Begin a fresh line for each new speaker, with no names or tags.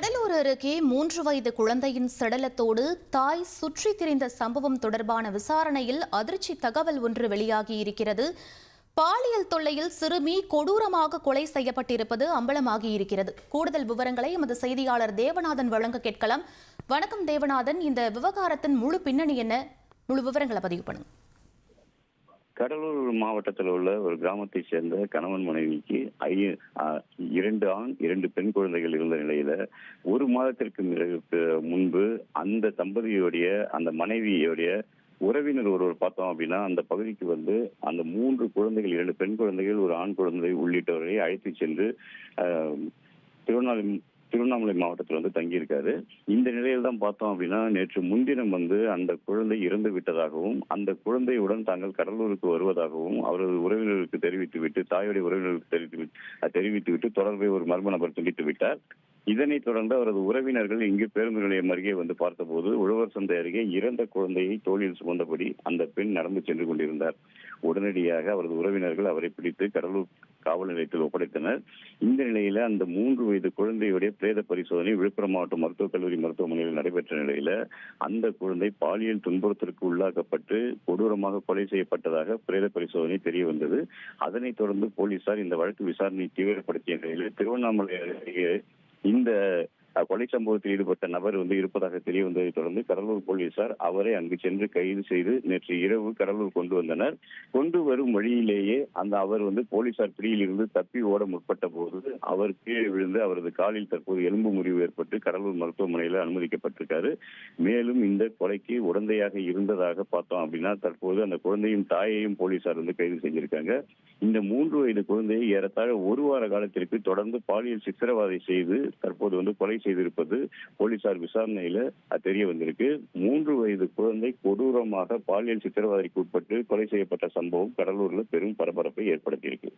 கடலூர் அருகே மூன்று வயது குழந்தையின் சடலத்தோடு தாய் சுற்றித் திரிந்த சம்பவம் தொடர்பான விசாரணையில் அதிர்ச்சி தகவல் ஒன்று வெளியாகியிருக்கிறது பாலியல் தொல்லையில் சிறுமி கொடூரமாக கொலை செய்யப்பட்டிருப்பது அம்பலமாகியிருக்கிறது கூடுதல் விவரங்களை எமது செய்தியாளர் தேவநாதன் வழங்க கேட்கலாம். வணக்கம் தேவநாதன். இந்த விவகாரத்தின் முழு பின்னணி என்ன? முழு விவரங்களை பதிவு பண்ணுங்க.
கடலூர் மாவட்டத்தில் உள்ள ஒரு கிராமத்தை சேர்ந்த கணவன் மனைவிக்கு ஐ- இரண்டு ஆண் இரண்டு பெண் குழந்தைகள் இருந்த நிலையில ஒரு மாதத்திற்கு முன்பு அந்த தம்பதியுடைய அந்த மனைவியுடைய உறவினர் ஒருவர் பார்த்தோம் அப்படின்னா அந்த பகுதிக்கு வந்து அந்த மூன்று குழந்தைகள் இரண்டு பெண் குழந்தைகள் ஒரு ஆண் குழந்தை உள்ளிட்டவர்களை அழைத்து சென்று திருவண்ணாமலை திருவண்ணாமலை மாவட்டத்தில் வந்து தங்கியிருக்காரு. இந்த நிலையில் தான் பார்த்தோம் அப்படின்னா நேற்று முன்தினம் வந்து அந்த குழந்தை இறந்து விட்டதாகவும் அந்த குழந்தையுடன் தாங்கள் கடலூருக்கு வருவதாகவும் அவரது உறவினர்களுக்கு தெரிவித்துவிட்டு தாயுடைய உறவினர்களுக்கு தெரிவித்து தெரிவித்துவிட்டு தொடர்பை ஒரு மர்ம நபர் துண்டித்து விட்டார். இதனைத் தொடர்ந்து அவரது உறவினர்கள் இங்கு பேருந்து நிலையம் அருகே வந்து பார்த்தபோது உழவர் சந்தை அருகே இறந்த குழந்தையை தோளில் சுமந்தபடி அந்த பெண் நடந்து சென்று கொண்டிருந்தார். உடனடியாக அவரது உறவினர்கள் அவரை பிடித்து கடலூர் காவல் நிலையத்தில் ஒப்படைத்தனர். இந்த நிலையில அந்த மூன்று வயது குழந்தையுடைய பிரேத பரிசோதனை விழுப்புரம் மாவட்ட மருத்துவக் கல்லூரி மருத்துவமனையில் நடைபெற்ற நிலையில அந்த குழந்தை பாலியல் துன்புறுத்தலுக்கு உள்ளாக்கப்பட்டு கொடூரமாக கொலை செய்யப்பட்டதாக பிரேத பரிசோதனை தெரிய வந்தது. அதனைத் தொடர்ந்து போலீசார் இந்த வழக்கு விசாரணை தீவிரப்படுத்திய நிலையில் திருவண்ணாமலை அருகே இந்த அஹ், கொலை சம்பவத்தில் ஈடுபட்ட நபர் வந்து இருப்பதாக தெரிய வந்ததை தொடர்ந்து கடலூர் போலீசார் அவரை அங்கு சென்று கைது செய்து நேற்று இரவு கடலூர் கொண்டு வந்தனர். கொண்டு வரும் வழியிலேயே அந்த அவர் வந்து போலீசார் பிடியில் இருந்து தப்பி ஓட முற்பட்ட போது அவர் கீழே விழுந்து அவரது காலில் தற்போது எலும்பு முறிவு ஏற்பட்டு கடலூர் மருத்துவமனையில் அனுமதிக்கப்பட்டிருக்காரு. மேலும் இந்த கொலைக்கு உடந்தையாக இருந்ததாக பார்த்தோம் அப்படின்னா தற்போது அந்த குழந்தையும் தாயையும் போலீசார் வந்து கைது செஞ்சிருக்காங்க. இந்த மூன்று வயது குழந்தையை ஏறத்தாழ ஒரு வார காலத்திற்கு தொடர்ந்து பாலியல் சித்திரவதை செய்து தற்போது வந்து கொலை செய்திருப்பது போலீசார் விசாரணையில தெரிய வந்திருக்கு. மூன்று வயது குழந்தை கொடூரமாக பாலியல் சித்திரவதைக்கு உட்பட்டு கொலை செய்யப்பட்ட சம்பவம் கடலூர்ல பெரும் பரபரப்பை ஏற்படுத்தியிருக்கு.